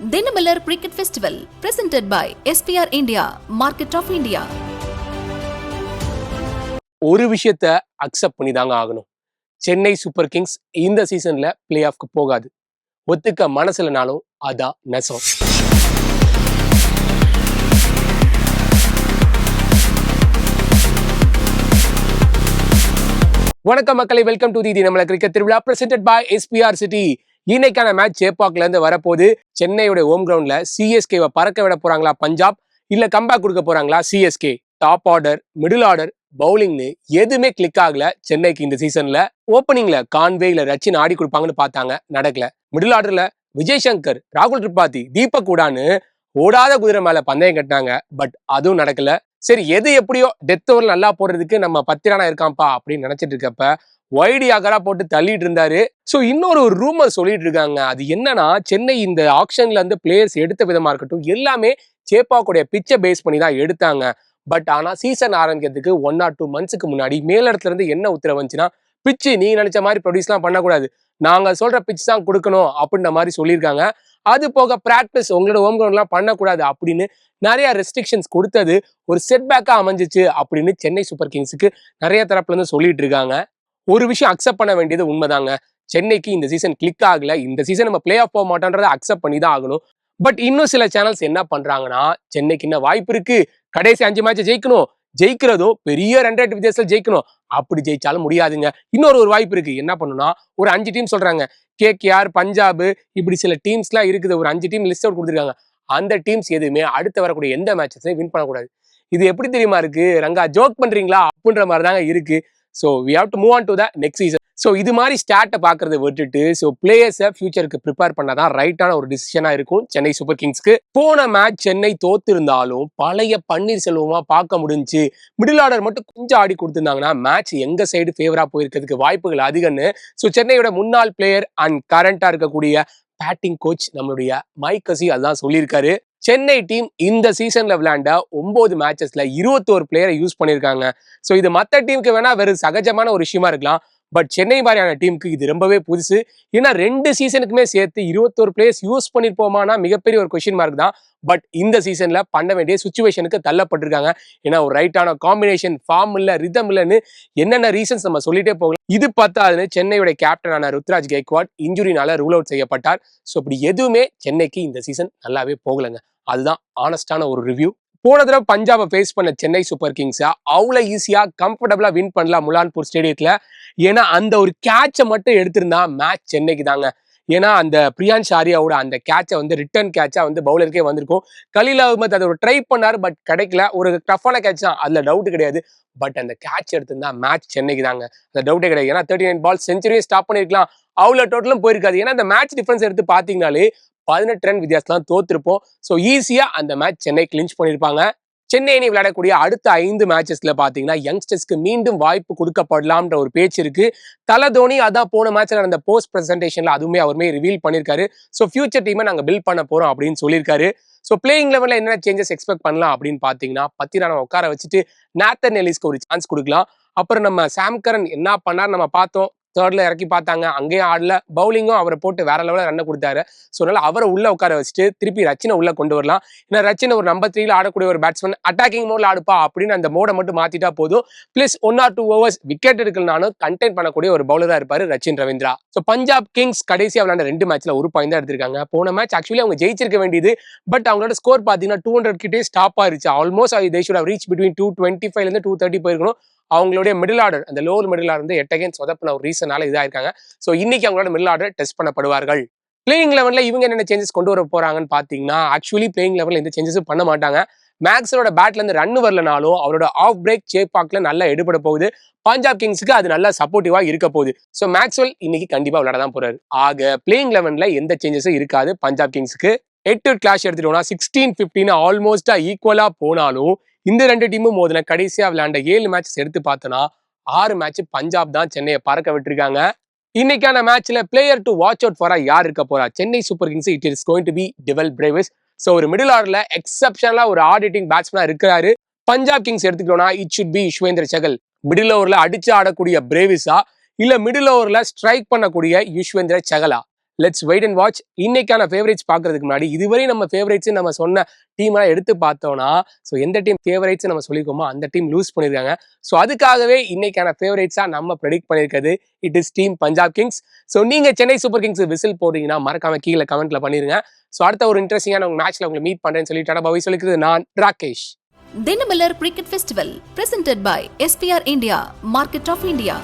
Dinamalar cricket festival presented by SPR India market of India ஒரு விஷயத்த accept பண்ணி தாங்க ஆகணும். சென்னை சூப்பர் கிங்ஸ் இந்த சீசன்ல பிளே ஆஃப்க்கு போகாது. ஒத்துக்க மனசுலனாலும் அதான் நெசம். வணக்கம் மக்களை welcome to the Dinamalar cricket திருவிழா பிரசன்டட் பை எஸ்பிஆர் சிட்டி இன்னைக்கான மேட்ச் சேப்பாக்ல இருந்து வரப்போது சென்னையோட ஹோம் கிரவுண்ட்ல சிஎஸ்கேவை பறக்க விட போறாங்களா பஞ்சாப்? இல்ல கம்பேக் கொடுக்க போறாங்களா CSK top order middle order பவுலிங்னு எதுவுமே கிளிக் ஆகல சென்னைக்கு இந்த சீசன்ல ஓப்பனிங்ல கான்வே இல்ல ரச்சின் ஆடி கொடுப்பாங்கன்னு பார்த்தாங்க நடக்கல. மிடில் ஆர்டர்ல விஜய் சங்கர் ராகுல் திரிபாதி தீபக் கூடான்னு ஓடாத குதிரை மேல பந்தயம் கட்டினாங்க. பட் அதுவும் நடக்கல. சரி எது எப்படியோ டெத் ஓவர் நல்லா போடுறதுக்கு நம்ம பத்திரானா இருக்கான்ப்பா அப்படின்னு நினைச்சிட்டு இருக்கப்ப ஒய்டி அகரா போட்டு தள்ளிட்டு இருந்தாரு. ஸோ இன்னொரு ஒரு ரூமர் சொல்லிட்டு இருக்காங்க. அது என்னன்னா சென்னை இந்த ஆக்ஷன்ல இருந்து பிளேயர்ஸ் எடுத்த விதமா இருக்கட்டும் எல்லாமே சேப்பாக்குடைய பிச்சை பேஸ் பண்ணி தான் எடுத்தாங்க. பட் ஆனா சீசன் ஆரம்பிக்கிறதுக்கு ஒன் ஆர் டூ மந்த்ஸுக்கு முன்னாடி மேலிடத்துல இருந்து என்ன உத்தரவு வந்துச்சுன்னா பிச்சு நீ நினைச்ச மாதிரி ப்ரொடியூஸ்லாம் பண்ணக்கூடாது. நாங்க சொல்ற பிச் தான் கொடுக்கணும் அப்படின்ற மாதிரி சொல்லியிருக்காங்க. அது போக பிராக்டிஸ் உங்களோட ஹோம் கிரவுண்ட்லாம் பண்ணக்கூடாது அப்படின்னு நிறைய ரெஸ்ட்ரிக்ஷன்ஸ் கொடுத்தது. ஒரு செட்பேக்காக அமைஞ்சிச்சு அப்படின்னு சென்னை சூப்பர் கிங்ஸுக்கு நிறைய தரப்புலேருந்து சொல்லிட்டு இருக்காங்க. ஒரு விஷயம் அக்செப்ட் பண்ண வேண்டியது உண்மைதாங்க. சென்னைக்கு இந்த சீசன் கிளிக் ஆகல. இந்த சீசன் நம்ம பிளே ஆஃப் போக மாட்டோன்றதை அக்செப்ட் பண்ணி தான் ஆகணும். பட் இன்னும் சில சேனல்ஸ் என்ன பண்றாங்கன்னா சென்னைக்கு என்ன வாய்ப்பு இருக்கு. கடைசி அஞ்சு மேட்ச் ஜெயிக்கணும். ஜெயிக்கிறதும் பெரிய ரெண்டு ரெண்டு வித்தியாசத்தில் ஜெயிக்கணும். அப்படி ஜெயிச்சாலும் முடியாதுங்க. இன்னொரு ஒரு வாய்ப்பு இருக்கு. என்ன பண்ணுனா ஒரு அஞ்சு டீம் சொல்றாங்க. கேகேஆர் பஞ்சாபு இப்படி சில டீம்ஸ்லாம் இருக்குது. ஒரு அஞ்சு டீம் லிஸ்ட் அவுட் கொடுத்துருக்காங்க. அந்த டீம்ஸ் எதுவுமே அடுத்து வரக்கூடிய எந்த மேட்சஸையும் வின் பண்ணக்கூடாது. இது எப்படி தெரியுமா இருக்கு? ரங்கா ஜோக் பண்றீங்களா? அப்படின்ற மாதிரி தாங்க இருக்கு. So we have to move on to the next season so இது மாதிரி ஸ்டாட்டை பார்க்கறத விட்டுட்டு ஸோ பிளேயர்ஸை ஃபியூச்சருக்கு ப்ரிப்பேர் பண்ணாதான் ரைட்டான ஒரு டிசிஷனாக இருக்கும் சென்னை சூப்பர் கிங்ஸ்க்கு போன மேட்ச் சென்னை தோத்திருந்தாலும் பழைய பன்னீர்செல்வமாக பார்க்க முடிஞ்சு மிடில் ஆர்டர் மட்டும் கொஞ்சம் ஆடி கொடுத்துருந்தாங்கன்னா மேட்ச் எங்கள் சைடு ஃபேவராக போயிருக்கிறதுக்கு வாய்ப்புகள் அதிகம்னு ஸோ சென்னையோட முன்னாள் பிளேயர் அண்ட் கரண்ட்டாக இருக்கக்கூடிய பேட்டிங் கோச் நம்மளுடைய மைக்கசி அதான் சொல்லியிருக்காரு. சென்னை டீம் இந்த சீசன்ல விளையாண்ட ஒன்பது மேட்சஸ்ல இருபத்தோரு பிளேயரை யூஸ் பண்ணியிருக்காங்க. ஸோ இது மற்ற டீமுக்கு வேணா வெறும் சகஜமான ஒரு விஷயமா இருக்கலாம். பட் சென்னை மாதிரியான டீமுக்கு இது ரொம்பவே புதுசு. ஏன்னா ரெண்டு சீசனுக்குமே சேர்த்து இருபத்தோரு பிளேயர்ஸ் யூஸ் பண்ணிருப்போமானா மிகப்பெரிய ஒரு கொஷின் மார்க் தான். பட் இந்த சீசன்ல பண்ண வேண்டிய சுச்சுவேஷனுக்கு தள்ளப்பட்டிருக்காங்க. ஏன்னா ஒரு ரைட்டான காம்பினேஷன் ஃபார்ம் இல்ல ரிதம் இல்லைன்னு என்னென்ன ரீசன்ஸ் நம்ம சொல்லிட்டே போகலாம். இது பத்தாதுன்னு சென்னையோட கேப்டனான ருத்ராஜ் கெய்க்வாட் இன்ஜுரினால ரூல் அவுட் செய்யப்பட்டார். ஸோ இப்படி எதுவுமே சென்னைக்கு இந்த சீசன் நல்லாவே போகலைங்க. அதுதான் ஆனஸ்டான ஒரு ரிவ்யூ போன தடவை பஞ்சாபை ஃபேஸ் பண்ண சென்னை சூப்பர் கிங்ஸை அவ்வளோ ஈஸியாக கம்ஃபர்டபுளாக வின் பண்ணலாம் முலான்பூர் ஸ்டேடியத்தில் ஏன்னா அந்த ஒரு கேட்சை மட்டும் எடுத்திருந்தா மேட்ச் சென்னைக்கு தாங்க. ஏன்னா அந்த பிரியான்ஷ் ஆரியாவோட அந்த கேட்சை வந்து ரிட்டர்ன் கேட்சா வந்து பவுலருக்கே வந்திருக்கும். கலீல் அகமத் அதை ஒரு ட்ரை பண்ணாரு பட் கிடைக்கல. ஒரு டஃப்பான கேட்ச் தான். அதில் டவுட் கிடையாது. பட் அந்த கேட்ச் எடுத்திருந்தா மேட்ச் சென்னைக்கு தாங்க. அந்த டவுட்டே கிடையாது. ஏன்னா தேர்ட்டி நைன் பால் செஞ்சுரியும் ஸ்டாப் பண்ணிருக்கலாம். அவ்வளோ டோட்டலும் போயிருக்காது. ஏன்னா அந்த மேட்ச் டிஃபரன்ஸ் எடுத்து பார்த்தீங்கனாலே பதினெட்டு ரன் வித்தியாசம்லாம் தோத்துருப்போம். ஸோ ஈஸியாக அந்த மேட்ச் சென்னை கிளின்ச் பண்ணியிருப்பாங்க சென்னை அணி விளையாடக்கூடிய அடுத்த ஐந்து மேட்சஸ்ல பாத்தீங்கன்னா யங்ஸ்டர்ஸ்க்கு மீண்டும் வாய்ப்பு கொடுக்கப்படலாம்ன்ற ஒரு பேச்சு இருக்கு. தல தோனி அதான் போன மேட்ச்ல நடந்த போஸ்ட் பிரசன்டேஷன்ல அதுவுமே அவருமே ரிவீல் பண்ணிருக்காரு. ஸோ ஃபியூச்சர் டீமை நாங்க பில்ட் பண்ண போறோம் அப்படின்னு சொல்லியிருக்காரு ஸோ பிளேயிங் லெவலில் என்னென்ன சேஞ்சஸ் எக்ஸ்பெக்ட் பண்ணலாம் அப்படின்னு பார்த்தீங்கன்னா பத்திரான உட்கார வச்சுட்டு நேத்தன் எலிஸ்க்கு ஒரு சான்ஸ் கொடுக்கலாம். அப்புறம் நம்ம சாம்கரன் என்ன பண்ணார் நம்ம பார்த்தோம். தேர்ட்ல இறக்கி பார்த்தாங்க. அங்கேயும் ஆடல. பவுலிங்கும் அவரை போட்டு வேற லெவலில் ரன்னை கொடுத்தாரு. ஸோ அதனால அவரை உள்ள உட்கார வச்சுட்டு திருப்பி ரச்சினை உள்ள கொண்டு வரலாம். ஏன்னா ரச்சினை ஒரு நம்பர் த்ரீல ஆடக்கூடிய ஒரு பேட்ஸ்மேன் அட்டாக்கிங் மோட்ல ஆடுப்பா அப்படின்னு அந்த மோடை மட்டும் மாத்திட்டா போதும். Plus one or two overs wicket எடுக்கலனாலும் contain பண்ணக்கூடிய ஒரு பவுலராக இருப்பாரு ரச்சின் ரவீந்திரா. ஸோ பஞ்சாப் கிங்ஸ் கடைசியாக விளையாண்ட ரெண்டு மேட்ச்ல ஒரு பாயிண்ட் தான் எடுத்திருக்காங்க. போன மேட்ச் ஆக்சுவலி அவங்க ஜெயிச்சிருக்க வேண்டியது பட் அவங்களோட ஸ்கோர் பார்த்தீங்கன்னா டூ ஹண்ட்ரட் கிட்டே ஸ்டாப் ஆயிருச்சு. Almost they should reach between two twenty ஃபைவ்லேருந்து டூ தேர்ட்டி போயிருக்கணும். அவங்களுடைய மிடில் ஆர்டர் அந்த லோவர் மிடில் ஆர்டர் வந்து எட் அகைன் சொதப்பின ஒரு ரீசனால இதாயிருக்காங்க. ஸோ இன்னைக்கு அவங்களோட மிடில் ஆர்டர் டெஸ்ட் பண்ணப்படுவார்கள். பிளேயிங் லெவலில் இவங்க என்னென்ன சேஞ்சஸ் கொண்டு வர போறாங்கன்னு பார்த்தீங்கன்னா ஆக்சுவலி பிளேயிங் லெவலில் எந்த சேஞ்சஸும் பண்ண மாட்டாங்க. மேக்ஸரோட பேட்ல இருந்து ரன் வரலனாலும் அவரோட ஆஃப் பிரேக் சேப்பாக்ல நல்லா எடுபட போகுது. பஞ்சாப் கிங்ஸுக்கு அது நல்லா சப்போர்ட்டிவா இருக்க போகுது. ஸோ மேக்ஸ்வெல் இன்னைக்கு கண்டிப்பா விளையாட தான் போறாரு. ஆக பிளேயிங் லெவன்ல எந்த சேஞ்சஸும் இருக்காது. பஞ்சாப் கிங்ஸுக்கு எட்டு கிளாஷ் எடுத்துட்டோம்னா சிக்ஸ்டீன் ஃபிஃப்டின் ஆல்மோஸ்டா ஈக்குவலா போனாலும் இந்த ரெண்டு டீமும் மோதின கடைசியா விளையாண்ட ஏழு மேட்சஸ் எடுத்து பார்த்தோன்னா ஆறு மேட்ச் பஞ்சாப் தான் சென்னையை பறக்க விட்டுருக்காங்க. இன்னைக்கான மேட்ச்ல பிளேயர் டு வாட்ச் அவுட் ஃபாரா யார் இருக்க போறா? Chennai Super Kings it is going to be Dewald Brevis so ஒரு மிடில் ஆர்டர்ல எக்ஸப்ஷனலா ஒரு ஆடிட்டிங் பேட்ஸ்மேனா இருக்கிறாரு. பஞ்சாப் கிங்ஸ் எடுத்துக்கிட்டோம்னா it should be Yuzvendra Chahal middle ஓவர்ல அடிச்சு ஆடக்கூடிய பிரேவிஸா இல்ல மிடில் ஓவர்ல ஸ்ட்ரைக் பண்ணக்கூடிய யுஷ்வேந்திர சகலா லெட்ஸ் வெயிட் அண்ட் வாட்ச் இன்னைக்கான ஃபேவரேட்ஸ் பார்க்கறதுக்கு முன்னாடி இதுவரை நம்ம ஃபேவரேட்ஸ் நம்ம சொன்ன டீம்லாம் எடுத்து பார்த்தோம்னா ஸோ எந்த டீம் ஃபேவரேட்ஸ் நம்ம சொல்லிக்கோமோ அந்த டீம் லூஸ் பண்ணியிருக்காங்க. ஸோ அதுக்காகவே இன்னைக்கான ஃபேவரேட்ஸாக நம்ம ப்ரெடிக்ட் பண்ணியிருக்கிறது it is team Punjab kings so நீங்கள் சென்னை சூப்பர் கிங்ஸ் விசில் போடுறீங்கன்னா மறக்காம கீழே கமெண்ட்ல பண்ணிருங்க. ஸோ அடுத்த ஒரு இன்ட்ரெஸ்டிங்கான உங்க மேட்ச்ல உங்களை மீட் பண்ணுறேன்னு சொல்லிட்டு டாடா பாய் சொல்லிக்கிறது நான் Rakesh Dinamalar cricket festival presented by SPR India market of India